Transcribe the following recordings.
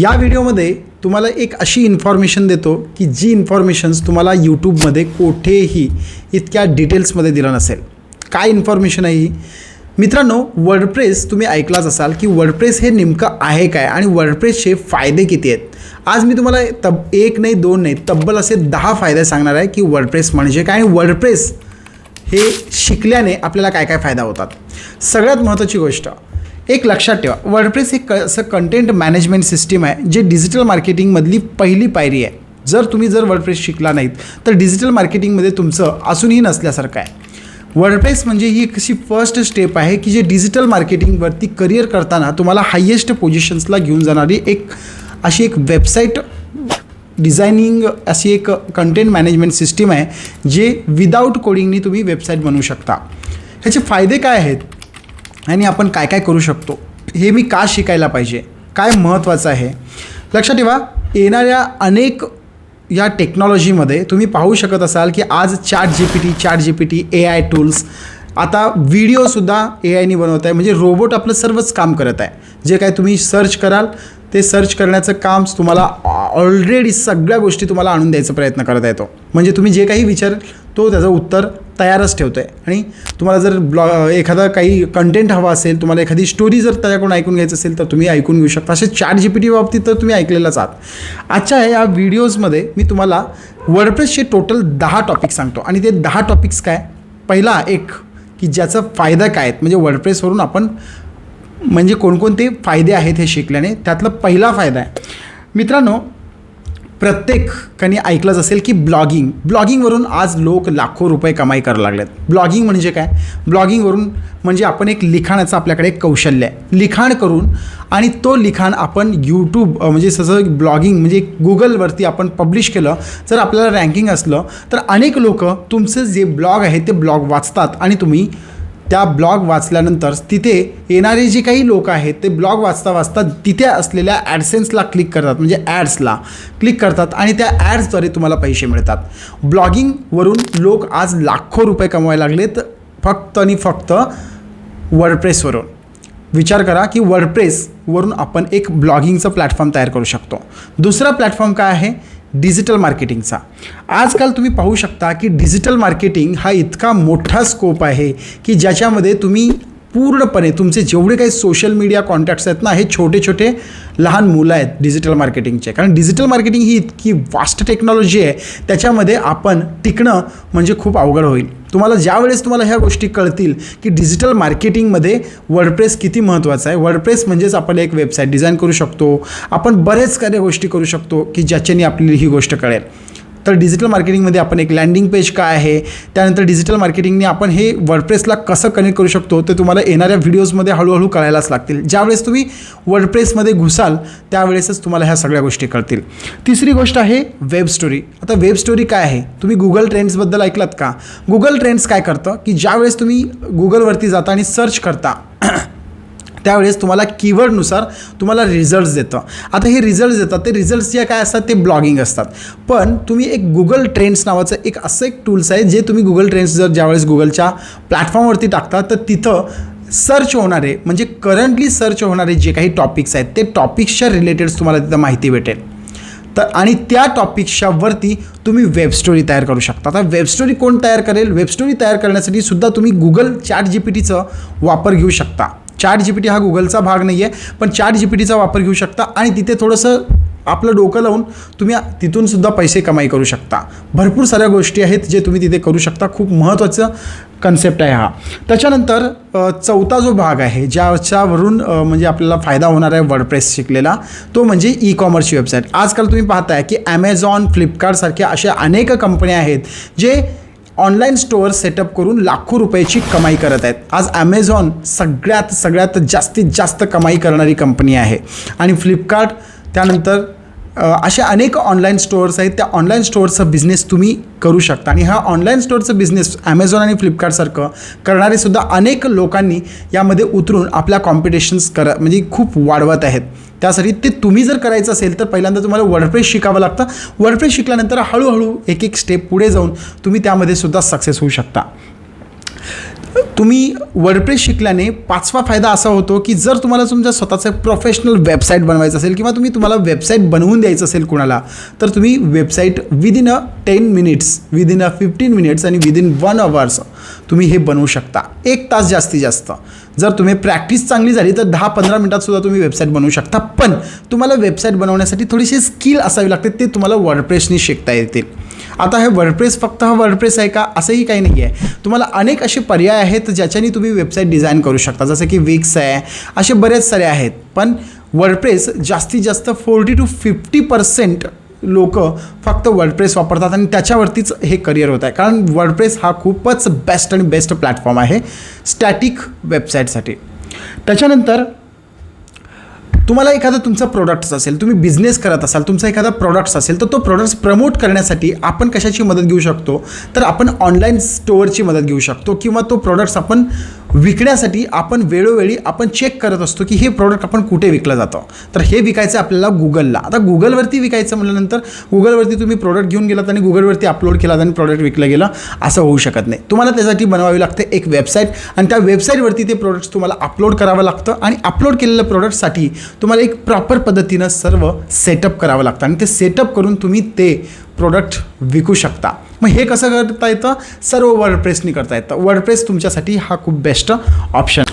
या व्हिडिओमध्ये तुम्हाला एक अशी इन्फॉर्मेशन देतो की जी इन्फॉर्मेशन्स तुम्हाला यूट्यूबमध्ये कुठेही इतक्या डिटेल्समध्ये दिलं नसेल. काय इन्फॉर्मेशन आहे ही? मित्रांनो वर्डप्रेस तुम्ही ऐकलाच असाल की वर्डप्रेस हे नेमकं आहे काय आणि वर्डप्रेसचे फायदे किती आहेत? आज मी तुम्हाला तब एक नाही दोन नाही तब्बल असे दहा फायदे सांगणार आहे की वर्डप्रेस म्हणजे काय आणि वर्डप्रेस हे शिकल्याने आपल्याला काय काय फायदा होतात. सगळ्यात महत्त्वाची गोष्ट एक लक्षात ठेवा वर्डप्रेस एक असं कंटेंट मॅनेजमेंट सिस्टीम आहे जे डिजिटल मार्केटिंगमधली पहिली पायरी आहे. जर तुम्ही जर वर्डप्रेस शिकला नाहीत तर डिजिटल मार्केटिंगमध्ये तुमचं असूनही नसल्यासारखं आहे. वर्डप्रेस म्हणजे ही एक अशी फर्स्ट स्टेप आहे की जे डिजिटल मार्केटिंगवरती करिअर करताना तुम्हाला हायेस्ट पोझिशन्सला घेऊन जाणारी एक अशी एक वेबसाईट डिझायनिंग अशी एक कंटेंट मॅनेजमेंट सिस्टीम आहे जे विदाऊट कोडिंगनी तुम्ही वेबसाईट बनवू शकता. ह्याचे फायदे काय आहेत? आणि आपण काय काय करू शकतो हे मी का शिकायला पाहिजे काय महत्त्वाचं आहे? लक्षात ठेवा येणाऱ्या अनेक या टेक्नॉलॉजीमध्ये तुम्ही पाहू शकत असाल की आज chat G P T chat G P T A I tools आता व्हिडिओसुद्धा ए आयनी बनवत आहे. म्हणजे रोबोट आपलं सर्वच काम करत आहे. जे काय तुम्ही सर्च कराल ते सर्च करण्याचं काम तुम्हाला ऑलरेडी सगळ्या गोष्टी तुम्हाला आणून द्यायचा प्रयत्न करता येतो. म्हणजे तुम्ही जे काही विचार तो त्याचं उत्तर तयारच ठेवतो आहे आणि तुम्हाला जर ब्लॉ एखादा काही कंटेंट हवा असेल तुम्हाला एखादी स्टोरी जर त्याच्याकडून ऐकून घ्यायचं असेल तर तुम्ही ऐकून घेऊ शकता. असे चार जी पी टी बाबतीत तर तुम्ही ऐकलेलाच आहात. आजच्या या व्हिडिओजमध्ये मी तुम्हाला वर्डप्रेसचे टोटल दहा टॉपिक सांगतो. आणि ते दहा टॉपिक्स काय? पहिला एक की ज्याचा फायदा काय आहेत? म्हणजे वर्डप्रेसवरून आपण म्हणजे कोणकोणते फायदे आहेत हे शिकल्याने त्यातला पहिला फायदा आहे. मित्रांनो प्रत्येकाने ऐकलंच असेल की ब्लॉगिंग ब्लॉगिंगवरून आज लोक लाखो रुपये कमाई करायला लागलेत. ब्लॉगिंग म्हणजे काय? ब्लॉगिंगवरून म्हणजे आपण एक लिखाणाचं आपल्याकडे एक कौशल्य आहे. लिखाण करून आणि तो लिखाण आपण यूट्यूब म्हणजे जसं ब्लॉगिंग म्हणजे गुगलवरती आपण पब्लिश केलं जर आपल्याला रँकिंग असलं तर अनेक लोक तुमचं जे ब्लॉग आहे ते ब्लॉग वाचतात आणि तुम्ही त्या ब्लॉग वाचल्यानंतर तिथे येणारे जे काही लोक आहेत ते ब्लॉग वाचता वाचता तिथे असलेल्या ॲडसेन्सला क्लिक करतात. म्हणजे ॲड्सला क्लिक करतात आणि त्या ॲड्सद्वारे तुम्हाला पैसे मिळतात. ब्लॉगिंगवरून लोक आज लाखो रुपये कमवायला लागलेत फक्त आणि फक्त वर्डप्रेसवरून विचार करा की वर्डप्रेसवरून आपण एक ब्लॉगिंगचं प्लॅटफॉर्म तयार करू शकतो. दुसरा प्लॅटफॉर्म काय आहे? डिजिटल मार्केटिंगचा. आजकाल तुम्ही पाहू शकता की डिजिटल मार्केटिंग हा इतका मोठा स्कोप आहे की ज्याच्यामध्ये तुम्ही पूर्णपणे तुमचे जेवढे काही सोशल मीडिया कॉन्टॅक्ट्स आहेत ना हे छोटे छोटे लहान मुलं आहेत डिजिटल मार्केटिंगचे कारण डिजिटल मार्केटिंग ही इतकी वास्ट टेक्नॉलॉजी आहे त्याच्यामध्ये आपण टिकणं म्हणजे खूप अवघड होईल. तुम्हाला ज्यावेळेस तुम्हाला ह्या गोष्टी कळतील की डिजिटल मार्केटिंगमध्ये वर्डप्रेस किती महत्त्वाचं आहे. वर्डप्रेस म्हणजेच आपण एक वेबसाईट डिझाईन करू शकतो. आपण बरेच काही गोष्टी करू शकतो की ज्याच्याने आपल्याला ही गोष्ट कळेल. तर डिजिटल मार्केटिंगमध्ये आपण एक लँडिंग पेज काय आहे त्यानंतर डिजिटल मार्केटिंगने आपण हे वर्डप्रेसला कसं कनेक्ट करू शकतो ते तुम्हाला येणाऱ्या व्हिडिओजमध्ये हळूहळू कळायलाच लागतील. ज्यावेळेस तुम्ही वर्डप्रेसमध्ये घुसाल त्यावेळेसच तुम्हाला ह्या सगळ्या गोष्टी कळतील. तिसरी गोष्ट आहे वेब स्टोरी आता वेब स्टोरी काय आहे? तुम्ही गुगल ट्रेंड्सबद्दल ऐकलात का? गुगल ट्रेंड्स काय करतं? की ज्यावेळेस तुम्ही गुगलवरती जाता आणि सर्च करता त्यावेळेस तुम्हाला कीवर्डनुसार तुम्हाला रिझल्ट्स देतं. आता हे रिझल्ट्स देतात ते रिझल्ट्स जे काय असतात? ते ब्लॉगिंग असतात. पण तुम्ही एक गुगल ट्रेंड्स नावाचं एक असं एक टूल्स आहे जे तुम्ही गुगल ट्रेंड्स जर ज्यावेळेस गुगलच्या प्लॅटफॉर्मवरती टाकता तर तिथं सर्च होणारे म्हणजे करंटली सर्च होणारे जे काही टॉपिक्स आहेत ते टॉपिक्सच्या रिलेटेड्स तुम्हाला तिथं माहिती भेटेल. तर आणि त्या टॉपिक्सच्यावरती तुम्ही वेब स्टोरी तयार करू शकता. आता वेब स्टोरी कोण तयार करेल? वेब स्टोरी तयार करण्यासाठी सुद्धा तुम्ही गुगल चॅट जी पी टीचं वापर घेऊ शकता. चॅट जी पी टी हा गुगलचा भाग नाही आहे पण चॅट जी पी टीचा वापर घेऊ शकता आणि तिथे थोडंसं आपलं डोकं लावून तुम्ही तिथून सुद्धा पैसे कमाई करू शकता. भरपूर साऱ्या गोष्टी आहेत जे तुम्ही तिथे करू शकता. खूप महत्त्वाचं कन्सेप्ट आहे हा. त्याच्यानंतर चौथा जो भाग आहे ज्याच्यावरून म्हणजे आपल्याला फायदा होणार आहे वर्डप्रेस शिकलेला तो म्हणजे ई कॉमर्सची वेबसाईट आजकाल तुम्ही पाहताय की ॲमेझॉन फ्लिपकार्टसारख्या अशा अनेक कंपन्या आहेत जे ऑनलाईन स्टोअर सेटअप करून लाखो रुपयाची कमाई करत आहेत. आज ॲमेझॉन सगळ्यात सगळ्यात जास्तीत जास्त कमाई करणारी कंपनी आहे. आणि फ्लिपकार्ट त्यानंतर असे अनेक ऑनलाईन स्टोअर्स आहेत. त्या ऑनलाईन स्टोअरचा बिझनेस तुम्ही करू शकता. आणि हा ऑनलाईन स्टोअरचं बिझनेस ॲमेझॉन आणि फ्लिपकार्टसारखं करणारेसुद्धा अनेक लोकांनी यामध्ये उतरून आपल्या कॉम्पिटिशन्स कर म्हणजे खूप वाढवत आहेत. त्यासाठी ते तुम्ही जर करायचं असेल तर पहिल्यांदा तुम्हाला वर्डप्रेस शिकावं लागतं. वर्डप्रेस शिकल्यानंतर हळूहळू एक एक स्टेप पुढे जाऊन तुम्ही त्यामध्ये सुद्धा सक्सेस होऊ शकता. तुम्ही वर्डप्रेस शिकल्याने पाचवा फायदा असा होतो की जर तुम्हाला तुमच्या स्वतःचं प्रोफेशनल वेबसाईट बनवायचं असेल किंवा तुम्ही तुम्हाला वेबसाईट बनवून द्यायचं असेल कुणाला तर तुम्ही website within a ten minutes within a fifteen minutes आणि विदिन वन अवर्स तुम्ही हे बनवू शकता. एक तास जास्तीत जास्त. जर तुम्ही प्रॅक्टिस चांगली झाली तर दहा पंधरा मिनटातसुद्धा तुम्ही वेबसाईट बनवू शकता. पण तुम्हाला वेबसाईट बनवण्यासाठी थोडीशी स्किल असावी लागते ते तुम्हाला वर्डप्रेसनी शिकता येतील. आता हे वर्डप्रेस फक्त हा वर्डप्रेस आहे का? असंही काही नाही आहे तुम्हाला अनेक असे पर्याय आहेत ज्याच्याने तुम्ही वेबसाईट डिझाईन करू शकता. जसं की विक्स आहे. असे बरेच सारे आहेत. पण वर्डप्रेस जास्तीत जास्त फोर्टी टू फिफ्टी पर्सेंट लोक फक्त वर्डप्रेस वापरतात आणि त्याच्यावरतीच हे करिअर होत आहे. कारण वर्डप्रेस हा खूपच बेस्ट आणि बेस्ट प्लॅटफॉर्म आहे. स्टॅटिक वेबसाईटसाठी त्याच्यानंतर तुम्हाला एखादा तुमचा प्रोडक्ट्स असेल तुम्ही बिझनेस करत असाल तुमचा एखादा प्रोडक्ट्स असेल तर तो प्रोडक्ट्स प्रमोट करण्यासाठी आपण कशाची मदत घेऊ शकतो? तर आपण ऑनलाईन स्टोअरची मदत घेऊ शकतो किंवा तो प्रोडक्ट्स आपण विकण्यासाठी आपण वेळोवेळी आपण चेक करत असतो की हे प्रॉडक्ट आपण कुठे विकलं जातं. तर हे विकायचं आपल्याला गुगलला आता गुगलवरती विकायचं म्हटल्यानंतर गुगलवरती तुम्ही प्रॉडक्ट घेऊन गेलात आणि गुगलवरती अपलोड केलात आणि प्रॉडक्ट विकलं गेलं असं होऊ शकत नाही. तुम्हाला त्यासाठी बनवावी लागते एक वेबसाईट आणि त्या वेबसाईटवरती ते प्रोडक्ट्स तुम्हाला अपलोड करावं लागतं आणि अपलोड केलेल्या प्रोडक्टसाठी तुम्हाला एक प्रॉपर पद्धतीनं सर्व सेटअप करावं लागतं. आणि ते सेटअप करून तुम्ही ते प्रोडक्ट विकू शकता. मग हे कसं करता येतं? सर्व वर्डप्रेसनी करता येतं. वर्डप्रेस तुमच्यासाठी हा खूप बेस्ट ऑप्शन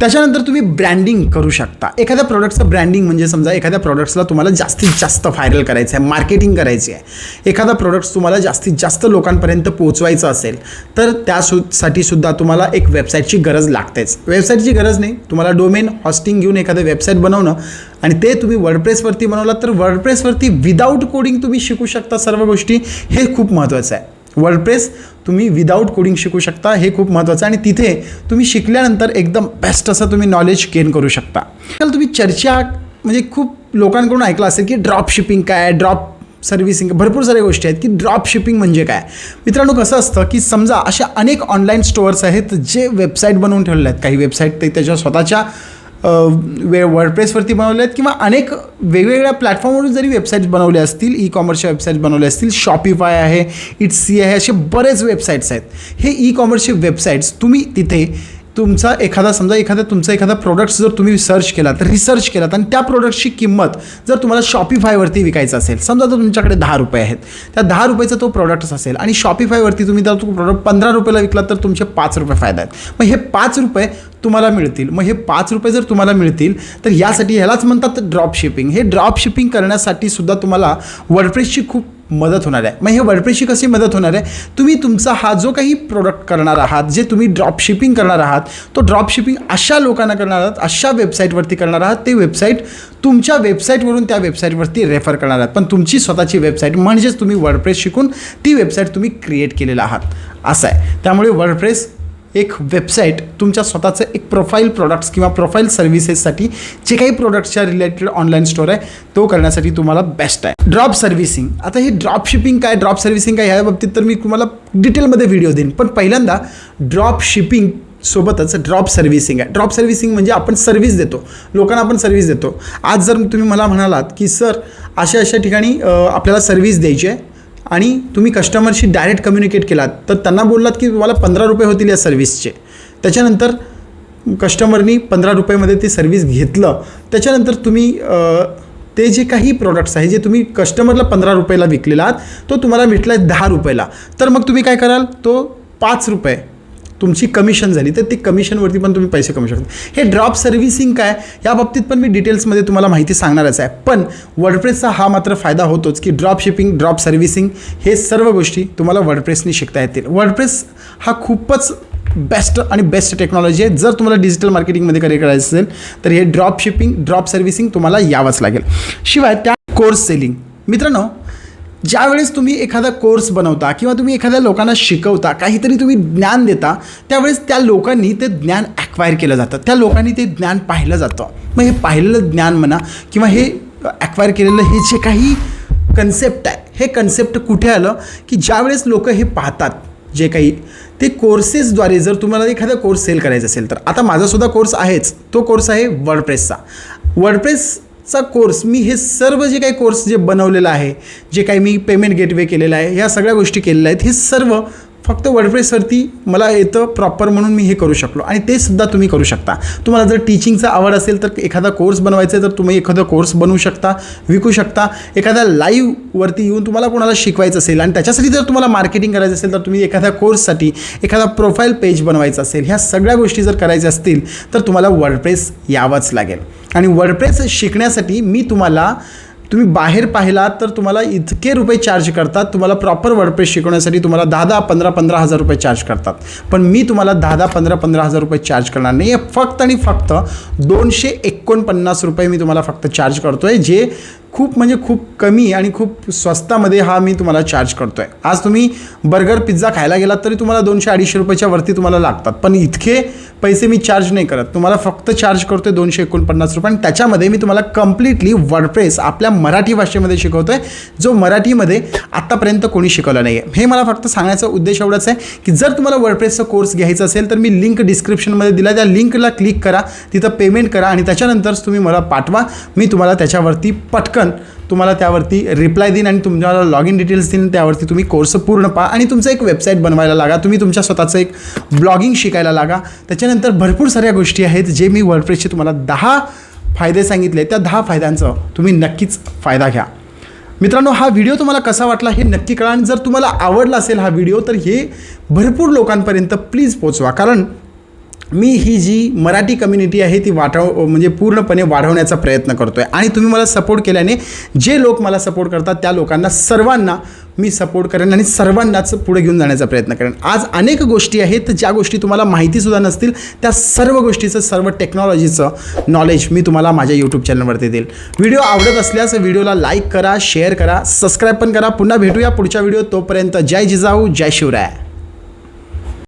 त्याच्यानंतर तुम्ही ब्रँडिंग करू शकता. एखाद्या प्रोडक्टचं ब्रँडिंग म्हणजे समजा एखाद्या प्रोडक्ट्सला तुम्हाला जास्तीत जास्त व्हायरल करायचं आहे मार्केटिंग करायची आहे. एखादा प्रोडक्ट्स तुम्हाला जास्तीत जास्त लोकांपर्यंत पोहोचवायचं असेल तर त्यासाठी सुद्धा तुम्हाला एक वेबसाईटची गरज लागतेच. वेबसाईटची गरज नाही. तुम्हाला डोमेन हॉस्टिंग घेऊन एखादं वेबसाईट बनवणं आणि ते तुम्ही वर्डप्रेसवरती बनवलात तर वर्डप्रेसवरती विदाऊट कोडिंग तुम्ही शिकू शकता. सर्व गोष्टी हे खूप महत्त्वाचं आहे. वर्डप्रेस तुम्ही विदाऊट कोडिंग शिकू शकता हे खूप महत्त्वाचं आणि तिथे तुम्ही शिकल्यानंतर एकदम बेस्ट असं तुम्ही नॉलेज गेन करू शकता. तर तुम्ही चर्चा म्हणजे खूप लोकांकडून ऐकलं असेल की ड्रॉप शिपिंग काय ड्रॉप सर्व्हिसिंग भरपूर साऱ्या गोष्टी आहेत की ड्रॉप शिपिंग म्हणजे काय? मित्रांनो कसं असतं की समजा अशा अनेक ऑनलाईन स्टोअर्स आहेत जे वेबसाईट बनवून ठेवले आहेत. काही वेबसाईट ते त्याच्या स्वतःच्या वे वर्डप्रेसवरती बनवले आहेत किंवा अनेक वेगवेगळ्या प्लॅटफॉर्मवरून जरी वेबसाईट्स बनवल्या असतील ई कॉमर्सच्या वेबसाईट्स बनवल्या असतील शॉपिफाय आहे इट्स सी आहे असे बरेच वेबसाईट्स आहेत. हे ई कॉमर्सचे वेबसाईट्स तुम्ही तिथे तुमचा एखादा समजा एखादा तुमचा एखादा प्रोडक्ट्स जर तुम्ही सर्च केला तर रिसर्च केलात आणि त्या प्रोडक्टची किंमत जर तुम्हाला शॉपीफायवरती विकायचं असेल समजा तर तुमच्याकडे दहा रुपये आहेत त्या दहा रुपयाचा तो प्रोडक्टच असेल आणि शॉपीफायवरती तुम्ही जर तो प्रोडक्ट पंधरा रुपयाला विकला तर तुमचे पाच रुपये फायदा आहेत. मग हे पाच रुपये तुम्हाला मिळतील. मग हे पाच रुपये जर तुम्हाला मिळतील तर यासाठी ह्यालाच म्हणतात ड्रॉप शिपिंग हे ड्रॉप शिपिंग करण्यासाठी सुद्धा तुम्हाला वर्डप्रेसची खूप मदत होणार आहे. मग हे वर्डप्रेसची कशी मदत होणार आहे? तुम्ही तुमचा हा जो काही प्रोडक्ट करणार आहात जे तुम्ही ड्रॉपशिपिंग करणार आहात तो ड्रॉपशिपिंग अशा लोकांना करणार आहात अशा वेबसाईटवरती करणार आहात ते वेबसाईट तुमच्या वेबसाईटवरून त्या वेबसाईटवरती रेफर करणार आहात. पण तुमची स्वतःची वेबसाईट म्हणजेच तुम्ही वर्डप्रेस शिकून ती वेबसाईट तुम्ही क्रिएट केलेला आहात. असं आहे. त्यामुळे वर्डप्रेस एक वेबसाईट तुमच्या स्वतःचं एक प्रोफाईल प्रोडक्ट्स किंवा प्रोफाईल सर्व्हिसेससाठी जे काही प्रोडक्ट्सच्या रिलेटेड ऑनलाईन स्टोअर आहे तो करण्यासाठी तुम्हाला बेस्ट आहे. ड्रॉप सर्व्हिसिंग आता हे ड्रॉप शिपिंग काय ड्रॉप सर्व्हिसिंग काय ह्या बाबतीत तर मी तुम्हाला डिटेलमध्ये व्हिडिओ देईन. पण पहिल्यांदा ड्रॉप शिपिंग सोबतच ड्रॉप सर्व्हिसिंग आहे. ड्रॉप सर्व्हिसिंग म्हणजे आपण सर्व्हिस देतो. लोकांना आपण सर्व्हिस देतो. आज जर तुम्ही मला म्हणालात की सर अशा अशा ठिकाणी आपल्याला सर्व्हिस द्यायची आहे आणि तुम्ही कस्टमरशी डायरेक्ट कम्युनिकेट केलात तर त्यांना बोललात की तुम्हाला पंधरा रुपये होतील या सर्व्हिसचे त्याच्यानंतर कस्टमरनी पंधरा रुपयेमध्ये ते सर्व्हिस घेतलं. त्याच्यानंतर तुम्ही ते जे काही प्रोडक्ट्स आहे जे तुम्ही कस्टमरला पंधरा रुपयाला विकलेला आहात तो तुम्हाला भेटला आहे दहा रुपयाला. तर मग तुम्ही काय कराल? तो पाच रुपये तुमची कमिशन झाली तर ते कमिशनवरती पण तुम्ही पैसे कमवू शकता. हे ड्रॉप सर्व्हिसिंग काय? या बाबतीत पण मी डिटेल्समध्ये तुम्हाला माहिती सांगणारच आहे. पण वर्डप्रेसचा हा मात्र फायदा होतोच की ड्रॉप शिपिंग ड्रॉप सर्व्हिसिंग हे सर्व गोष्टी तुम्हाला वर्डप्रेसनी शिकता येतील. वर्डप्रेस हा खूपच बेस्ट आणि बेस्ट टेक्नॉलॉजी आहे. जर तुम्हाला डिजिटल मार्केटिंगमध्ये करिअर करायचं असेल तर हे ड्रॉप शिपिंग ड्रॉप सर्व्हिसिंग तुम्हाला यावंच लागेल. शिवाय त्या कोर्स सेलिंग मित्रांनो ज्यावेळेस तुम्ही एखादा कोर्स बनवता किंवा तुम्ही एखाद्या लोकांना शिकवता काहीतरी तुम्ही ज्ञान देता त्यावेळेस त्या लोकांनी ते ज्ञान ॲक्वायर केलं जातं. त्या लोकांनी ते ज्ञान पाहिलं जातं. मग हे पाहिलेलं ज्ञान म्हणा किंवा हे ॲक्वायर केलेलं हे जे काही कन्सेप्ट आहे हे कन्सेप्ट कुठे आलं की ज्यावेळेस लोक हे पाहतात जे काही ते कोर्सेसद्वारे जर तुम्हाला एखादा कोर्स सेल करायचा असेल तर. आता माझासुद्धा कोर्स आहेच. तो कोर्स आहे वर्डप्रेसचा चा कोर्स मी हे सर्व जे काही कोर्स जे बनवलेलं आहे जे काही मी पेमेंट गेटवे केलेलं आहे ह्या सगळ्या गोष्टी केलेल्या आहेत हे सर्व फक्त वर्डप्रेसवरती मला येतं प्रॉपर म्हणून मी हे करू शकलो. आणि ते सुद्धा तुम्ही करू शकता. तुम्हाला जर टीचिंगचा आवड असेल तर एखादा कोर्स बनवायचा आहे तर तुम्ही एखादा कोर्स बनवू शकता विकू शकता. एखाद्या लाईव्हवरती येऊन तुम्हाला कोणाला शिकवायचं असेल आणि त्याच्यासाठी जर तुम्हाला मार्केटिंग करायचं असेल तर तुम्ही एखाद्या कोर्ससाठी एखादा प्रोफाईल पेज बनवायचं असेल. ह्या सगळ्या गोष्टी जर करायच्या असतील तर तुम्हाला वर्डप्रेस यावंच लागेल. आणि वर्डप्रेस शिकण्यासाठी मी तुम्हाला तुम्ही बाहेर पाहिलात तर तुम्हाला इतके रुपये चार्ज करतात. तुम्हाला प्रॉपर वर्डप्रेस शिकवण्यासाठी तुम्हाला दहा दहा पंधरा पंधरा हजार रुपये चार्ज करतात. पण मी तुम्हाला दहा दहा पंधरा पंधरा हजार रुपये चार्ज करणार नाही फक्त आणि फक्त दोनशे एकोणपन्नास रुपये मी तुम्हाला फक्त चार्ज करतो आहे जे खूप म्हणजे खूप कमी आणि खूप स्वस्तामध्ये हा मी तुम्हाला चार्ज करतो आहे आज तुम्ही बर्गर पिझ्झा खायला गेलात तरी तुम्हाला दोनशे अडीचशे रुपयाच्या वरती तुम्हाला लागतात. पण इतके पैसे मी चार्ज नाही करत. तुम्हाला फक्त चार्ज करतो आहे दोनशे एकोणपन्नास रुपये आणि त्याच्यामध्ये मी तुम्हाला कम्प्लिटली वर्डप्रेस आपल्या मराठी भाषेमध्ये शिकवतो आहे जो मराठीमध्ये आत्तापर्यंत कोणी शिकवला नाही आहे हे मला फक्त सांगण्याचा उद्देश एवढाच आहे की जर तुम्हाला वर्डप्रेसचा कोर्स घ्यायचा असेल तर मी लिंक डिस्क्रिप्शनमध्ये दिला. त्या लिंकला क्लिक करा तिथं पेमेंट करा आणि त्याच्यानंतरच तुम्ही मला पाठवा. मी तुम्हाला त्याच्यावरती पटकन पटकन तुम्हाला त्यावरती रिप्लाय देईन आणि तुम्हाला लॉग इन डिटेल्स देईन. त्यावरती तुम्ही कोर्स पूर्ण पहा. आणि तुमचं एक वेबसाईट बनवायला लागा. तुम्ही तुमच्या स्वतःचं एक ब्लॉगिंग शिकायला लागा. त्याच्यानंतर भरपूर साऱ्या गोष्टी आहेत जे मी वर्डप्रेसचे तुम्हाला दहा फायदे सांगितले. त्या दहा फायद्यांचं तुम्ही नक्कीच फायदा घ्या. मित्रांनो हा व्हिडिओ तुम्हाला कसा वाटला हे नक्की कळा. आणि जर तुम्हाला आवडला असेल हा व्हिडिओ तर हे भरपूर लोकांपर्यंत प्लीज पोचवा कारण मी ही जी मराठी कम्युनिटी आहे ती वाढव म्हणजे पूर्णपणे वाढवण्याचा प्रयत्न करतो आहे आणि तुम्ही मला सपोर्ट केल्याने जे लोक मला सपोर्ट करतात त्या लोकांना सर्वांना मी सपोर्ट करेन आणि सर्वांनाच पुढे घेऊन जाण्याचा प्रयत्न करेन. आज अनेक गोष्टी आहेत ज्या गोष्टी तुम्हाला माहितीसुद्धा नसतील त्या सर्व गोष्टीचं सर्व टेक्नॉलॉजीचं नॉलेज मी तुम्हाला माझ्या यूट्यूब चॅनलवरती देईल. व्हिडिओ आवडत असल्यास व्हिडिओला लाईक करा शेअर करा सबस्क्राईब पण करा. पुन्हा भेटूया पुढच्या व्हिडिओ तोपर्यंत. जय जिजाऊ जय शिवराय.